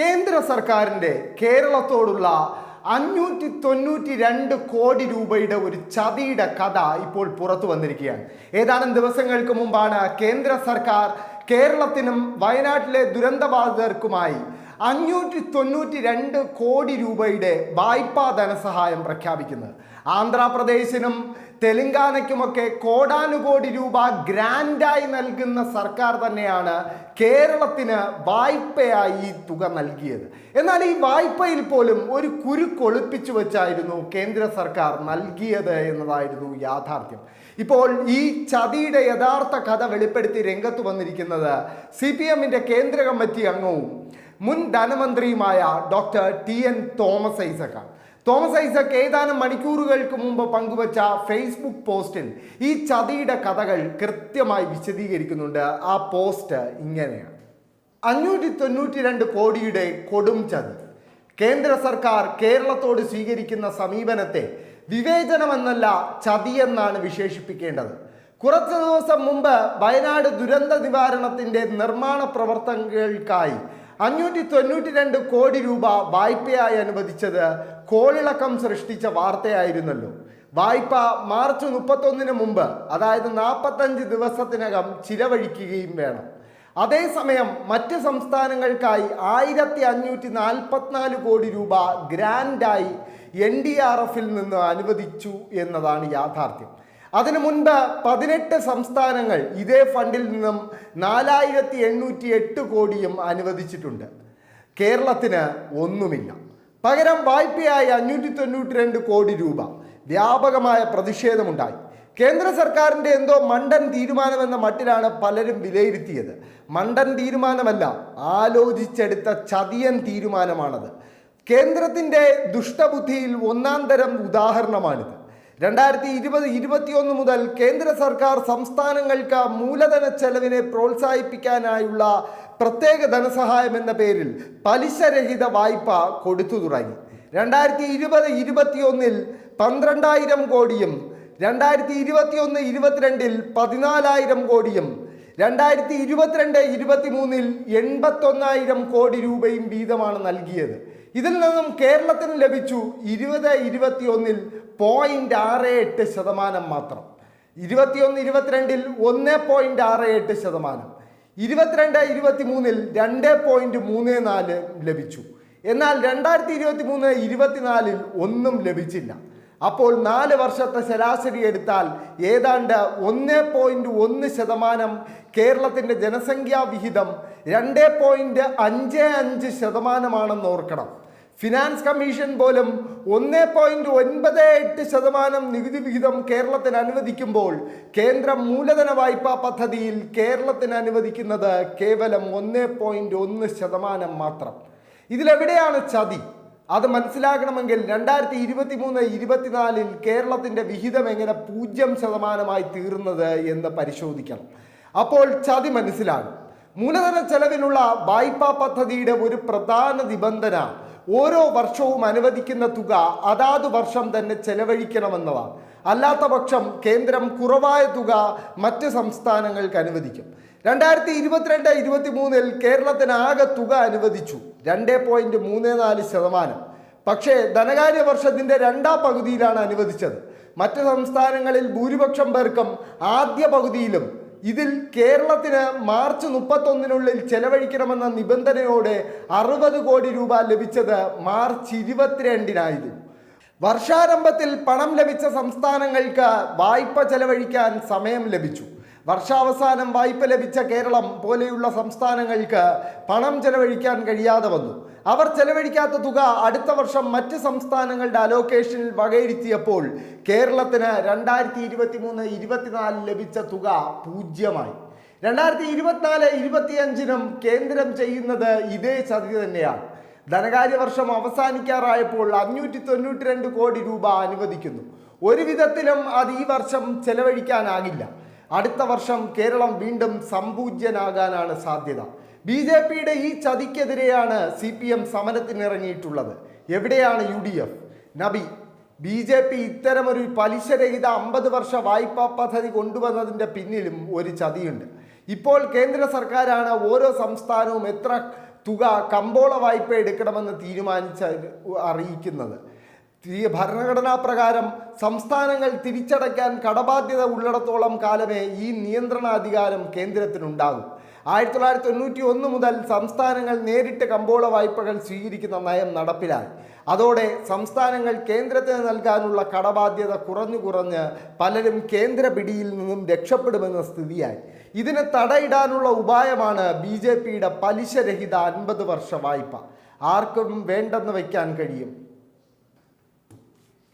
കേന്ദ്ര സർക്കാരിന്റെ കേരളത്തോടുള്ള അഞ്ഞൂറ്റി തൊണ്ണൂറ്റി രണ്ട് കോടി രൂപയുടെ ഒരു ചതിയുടെ കഥ ഇപ്പോൾ പുറത്തു വന്നിരിക്കുകയാണ്. ഏതാനും ദിവസങ്ങൾക്ക് മുമ്പാണ് കേന്ദ്ര സർക്കാർ കേരളത്തിനും വയനാട്ടിലെ ദുരന്തബാധിതർക്കുമായി അഞ്ഞൂറ്റി തൊണ്ണൂറ്റി രണ്ട് കോടി രൂപയുടെ വായ്പാ ധനസഹായം പ്രഖ്യാപിക്കുന്നത്. ആന്ധ്രാപ്രദേശിനും തെലങ്കാനയ്ക്കുമൊക്കെ കോടാനുകോടി രൂപ ഗ്രാൻഡായി നൽകുന്ന സർക്കാർ തന്നെയാണ് കേരളത്തിന് വായ്പയായി ഈ തുക നൽകിയത്. എന്നാൽ ഈ വായ്പയിൽ പോലും ഒരു കുരുക്കൊളിപ്പിച്ചു വെച്ചായിരുന്നു കേന്ദ്ര സർക്കാർ നൽകിയത് എന്നതായിരുന്നു യാഥാർത്ഥ്യം. ഇപ്പോൾ ഈ ചതിയുടെ യഥാർത്ഥ കഥ വെളിപ്പെടുത്തി രംഗത്ത് വന്നിരിക്കുന്നത് സി പി എമ്മിന്റെ കേന്ദ്ര കമ്മിറ്റി അംഗവും മുൻ ധനമന്ത്രിയുമായ ഡോക്ടർ ടി എൻ തോമസ് ഐസക്കാണ്. തോമസ് ഐസക് ഏതാനും മണിക്കൂറുകൾക്ക് മുമ്പ് പങ്കുവച്ച ഫേസ്ബുക്ക് പോസ്റ്റിൽ ഈ ചതിയുടെ കഥകൾ കൃത്യമായി വിശദീകരിക്കുന്നുണ്ട്. ആ പോസ്റ്റ് ഇങ്ങനെയാണ്. അഞ്ഞൂറ്റി തൊണ്ണൂറ്റി രണ്ട് കോടിയുടെ കൊടും ചതി. കേന്ദ്ര സർക്കാർ കേരളത്തോട് സ്വീകരിക്കുന്ന സമീപനത്തെ വിവേചനമെന്നല്ല ചതിയെന്നാണ് വിശേഷിപ്പിക്കേണ്ടത്. കുറച്ച് ദിവസം മുമ്പ് വയനാട് ദുരന്ത നിവാരണത്തിന്റെ നിർമ്മാണ പ്രവർത്തനങ്ങൾക്കായി അഞ്ഞൂറ്റി തൊണ്ണൂറ്റി രണ്ട് കോടി രൂപ വായ്പയായി അനുവദിച്ചത് കോളിളക്കം സൃഷ്ടിച്ച വാർത്തയായിരുന്നല്ലോ. വായ്പ മാർച്ച് മുപ്പത്തൊന്നിന് മുമ്പ് അതായത് നാൽപ്പത്തഞ്ച് ദിവസത്തിനകം ചിലവഴിക്കുകയും വേണം. അതേസമയം മറ്റ് സംസ്ഥാനങ്ങൾക്കായി ആയിരത്തി അഞ്ഞൂറ്റി നാൽപ്പത്തിനാല് കോടി രൂപ ഗ്രാൻഡായി എൻ ഡി ആർ എഫിൽ നിന്ന് അനുവദിച്ചു എന്നതാണ് യാഥാർത്ഥ്യം. അതിനു മുൻപ് പതിനെട്ട് സംസ്ഥാനങ്ങൾ ഇതേ ഫണ്ടിൽ നിന്നും നാലായിരത്തി എണ്ണൂറ്റി എട്ട് കോടിയും അനുവദിച്ചിട്ടുണ്ട്. കേരളത്തിന് ഒന്നുമില്ല. പകരം വായ്പയായി അഞ്ഞൂറ്റി തൊണ്ണൂറ്റി രണ്ട് കോടി രൂപ വ്യാപകമായ പ്രതിഷേധമുണ്ടായി. കേന്ദ്ര സർക്കാരിന്റെ എന്തോ മണ്ടൻ തീരുമാനമെന്ന മട്ടിലാണ് പലരും വിലയിരുത്തിയത്. മണ്ടൻ തീരുമാനമല്ല ആലോചിച്ചെടുത്ത ചതിയൻ തീരുമാനമാണത്. കേന്ദ്രത്തിന്റെ ദുഷ്ടബുദ്ധിയിൽ ഒന്നാം തരം ഉദാഹരണമാണിത്. രണ്ടായിരത്തി ഇരുപത് ഇരുപത്തിയൊന്ന് മുതൽ കേന്ദ്ര സർക്കാർ സംസ്ഥാനങ്ങൾക്ക് മൂലധന ചെലവിനെ പ്രോത്സാഹിപ്പിക്കാനായുള്ള പ്രത്യേക ധനസഹായം എന്ന പേരിൽ പലിശരഹിത വായ്പ കൊടുത്തു തുടങ്ങി. രണ്ടായിരത്തി ഇരുപത് ഇരുപത്തിയൊന്നിൽ പന്ത്രണ്ടായിരം കോടിയും രണ്ടായിരത്തി ഇരുപത്തിയൊന്ന് ഇരുപത്തിരണ്ടിൽ പതിനാലായിരം കോടിയും രണ്ടായിരത്തി ഇരുപത്തിരണ്ട് ഇരുപത്തിമൂന്നിൽ എൺപത്തൊന്നായിരം കോടി രൂപയും വീതമാണ് നൽകിയത്. ഇതിൽ നിന്നും കേരളത്തിന് ലഭിച്ചു ഇരുപത് ഇരുപത്തിയൊന്നിൽ പോയിന്റ് ആറ് എട്ട് ശതമാനം മാത്രം. ഇരുപത്തിയൊന്ന് ഇരുപത്തിരണ്ടിൽ ഒന്ന് പോയിന്റ് ആറ് എട്ട് ശതമാനം. ഇരുപത്തിരണ്ട് ഇരുപത്തി മൂന്നിൽ രണ്ട് പോയിന്റ് മൂന്ന് നാല് ലഭിച്ചു. എന്നാൽ രണ്ടായിരത്തി ഇരുപത്തി മൂന്ന് ഇരുപത്തിനാലിൽ ഒന്നും ലഭിച്ചില്ല. അപ്പോൾ നാല് വർഷത്തെ ശരാശരി എടുത്താൽ ഏതാണ്ട് ഒന്ന് പോയിന്റ് ഒന്ന് ശതമാനം കേരളത്തിന്റെ ജനസംഖ്യാ വിഹിതം രണ്ട് പോയിന്റ് അഞ്ച് അഞ്ച് ശതമാനമാണെന്ന് ഓർക്കണം. ഫിനാൻസ് കമ്മീഷൻ പോലും ഒന്ന് പോയിന്റ് ഒൻപത് എട്ട് ശതമാനം നികുതി വിഹിതം കേരളത്തിന് അനുവദിക്കുമ്പോൾ കേന്ദ്ര മൂലധന വായ്പാ പദ്ധതിയിൽ കേരളത്തിന് അനുവദിക്കുന്നത് കേവലം ഒന്ന് പോയിന്റ് ഒന്ന് ശതമാനം മാത്രം. ഇതിലെവിടെയാണ് ചതി? അത് മനസ്സിലാക്കണമെങ്കിൽ രണ്ടായിരത്തി ഇരുപത്തി മൂന്ന് ഇരുപത്തിനാലിൽ കേരളത്തിന്റെ വിഹിതം എങ്ങനെ പൂജ്യം ശതമാനമായി തീർന്നത് എന്ന് പരിശോധിക്കണം. അപ്പോൾ ചതി മനസ്സിലാകും മൂലധന ചെലവിനുള്ള വായ്പാ പദ്ധതിയുടെ ഒരു പ്രധാന നിബന്ധന ഓരോ വർഷവും അനുവദിക്കുന്ന തുക അതാത് വർഷം തന്നെ ചെലവഴിക്കണമെന്നതാണ്. അല്ലാത്ത പക്ഷം കേന്ദ്രം കുറവായ തുക മറ്റ് സംസ്ഥാനങ്ങൾക്ക് അനുവദിക്കും. രണ്ടായിരത്തി ഇരുപത്തിരണ്ട് ഇരുപത്തി മൂന്നിൽ കേരളത്തിന് ആകെ തുക അനുവദിച്ചു. രണ്ട് പോയിന്റ് മൂന്ന് നാല് ശതമാനം. പക്ഷേ ധനകാര്യ വർഷത്തിന്റെ രണ്ടാം പകുതിയിലാണ് അനുവദിച്ചത്. മറ്റ് സംസ്ഥാനങ്ങളിൽ ഭൂരിപക്ഷം പേർക്കും ആദ്യ പകുതിയിലും. ഇതിൽ കേരളത്തിന് മാർച്ച് മുപ്പത്തൊന്നിനുള്ളിൽ ചെലവഴിക്കണമെന്ന നിബന്ധനയോടെ അറുപത് കോടി രൂപ ലഭിച്ചത് മാർച്ച് ഇരുപത്തിരണ്ടിനായിരുന്നു. വർഷാരംഭത്തിൽ പണം ലഭിച്ച സംസ്ഥാനങ്ങൾക്ക് വായ്പ ചെലവഴിക്കാൻ സമയം ലഭിച്ചു. വർഷാവസാനം വായ്പ ലഭിച്ച കേരളം പോലെയുള്ള സംസ്ഥാനങ്ങൾക്ക് പണം ചെലവഴിക്കാൻ കഴിയാതെ വന്നു. അവർ ചെലവഴിക്കാത്ത തുക അടുത്ത വർഷം മറ്റ് സംസ്ഥാനങ്ങളുടെ അലോക്കേഷനിൽ വകയിരുത്തിയപ്പോൾ കേരളത്തിന് രണ്ടായിരത്തി ഇരുപത്തി മൂന്ന് ഇരുപത്തിനാലിൽ ലഭിച്ച തുക പൂജ്യമായി. രണ്ടായിരത്തി ഇരുപത്തിനാല് ഇരുപത്തിയഞ്ചിനും കേന്ദ്രം ചെയ്യുന്നത് ഇതേ ചതി തന്നെയാണ്. ധനകാര്യ വർഷം അവസാനിക്കാറായപ്പോൾ അഞ്ഞൂറ്റി തൊണ്ണൂറ്റി രണ്ട് കോടി രൂപ അനുവദിക്കുന്നു. ഒരു വിധത്തിലും അത് ഈ വർഷം ചെലവഴിക്കാനാകില്ല. അടുത്ത വർഷം കേരളം വീണ്ടും സമ്പൂജ്യനാകാനാണ് സാധ്യത. ബി ജെ പിയുടെ ഈ ചതിക്കെതിരെയാണ് സി പി എം സമരത്തിനിറങ്ങിയിട്ടുള്ളത്. എവിടെയാണ് യു ഡി എഫ്? നബി ബി ജെ പി ഇത്തരമൊരു പലിശരഹിത അമ്പത് വർഷ വായ്പാ പദ്ധതി കൊണ്ടുവന്നതിന്റെ പിന്നിലും ഒരു ചതിയുണ്ട്. ഇപ്പോൾ കേന്ദ്ര സർക്കാരാണ് ഓരോ സംസ്ഥാനവും എത്ര തുക കമ്പോള വായ്പ എടുക്കണമെന്ന് തീരുമാനിച്ച അറിയിക്കുന്നത്. ഭരണഘടനാ പ്രകാരം സംസ്ഥാനങ്ങൾ തിരിച്ചടയ്ക്കാൻ കടബാധ്യത ഉള്ളിടത്തോളം കാലമേ ഈ നിയന്ത്രണാധികാരം കേന്ദ്രത്തിനുണ്ടാകും. ആയിരത്തി തൊള്ളായിരത്തി തൊണ്ണൂറ്റി ഒന്ന് മുതൽ സംസ്ഥാനങ്ങൾ നേരിട്ട് കമ്പോള വായ്പകൾ സ്വീകരിക്കുന്ന നയം നടപ്പിലായി. അതോടെ സംസ്ഥാനങ്ങൾ കേന്ദ്രത്തിന് നൽകാനുള്ള കടബാധ്യത കുറഞ്ഞു കുറഞ്ഞ് പലരും കേന്ദ്ര പിടിയിൽ നിന്നും രക്ഷപ്പെടുമെന്ന സ്ഥിതിയായി. ഇതിന് തടയിടാനുള്ള ഉപായമാണ് ബി ജെ പിയുടെ പലിശരഹിത അൻപത് വർഷ വായ്പ. ആർക്കും വേണ്ടെന്ന് വയ്ക്കാൻ കഴിയും.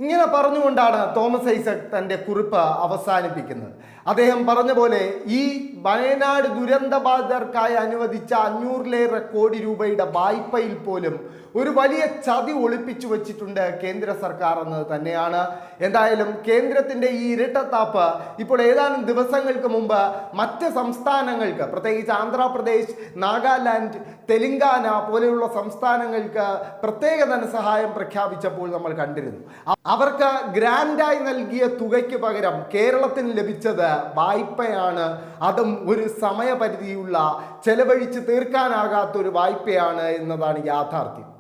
ഇങ്ങനെ പറഞ്ഞുകൊണ്ടാണ് തോമസ് ഐസക് തന്റെ കുറിപ്പ് അവസാനിപ്പിക്കുന്നത്. അദ്ദേഹം പറഞ്ഞ പോലെ ഈ വയനാട് ദുരന്തബാധിതർക്കായി അനുവദിച്ച അഞ്ഞൂറിലേറെ കോടി രൂപയുടെ വായ്പയിൽ പോലും ഒരു വലിയ ചതി ഒളിപ്പിച്ചു വച്ചിട്ടുണ്ട് കേന്ദ്ര സർക്കാർ എന്നത് തന്നെയാണ്. എന്തായാലും കേന്ദ്രത്തിന്റെ ഈ ഇരട്ടത്താപ്പ് ഇപ്പോൾ ഏതാനും ദിവസങ്ങൾക്ക് മുമ്പ് മറ്റ് സംസ്ഥാനങ്ങൾക്ക് പ്രത്യേകിച്ച് ആന്ധ്രാപ്രദേശ് നാഗാലാൻഡ് തെലങ്കാന പോലെയുള്ള സംസ്ഥാനങ്ങൾക്ക് പ്രത്യേക ധനസഹായം പ്രഖ്യാപിച്ചപ്പോൾ നമ്മൾ കണ്ടിരുന്നു. അവർക്ക് ഗ്രാൻഡായി നൽകിയ തുകയ്ക്ക് പകരം കേരളത്തിന് ലഭിച്ചത് വായ്പയാണ്. അതും ഒരു സമയപരിധിയുള്ള ചെലവഴിച്ച് തീർക്കാനാകാത്ത ഒരു വായ്പയാണ് എന്നതാണ് യാഥാർത്ഥ്യം.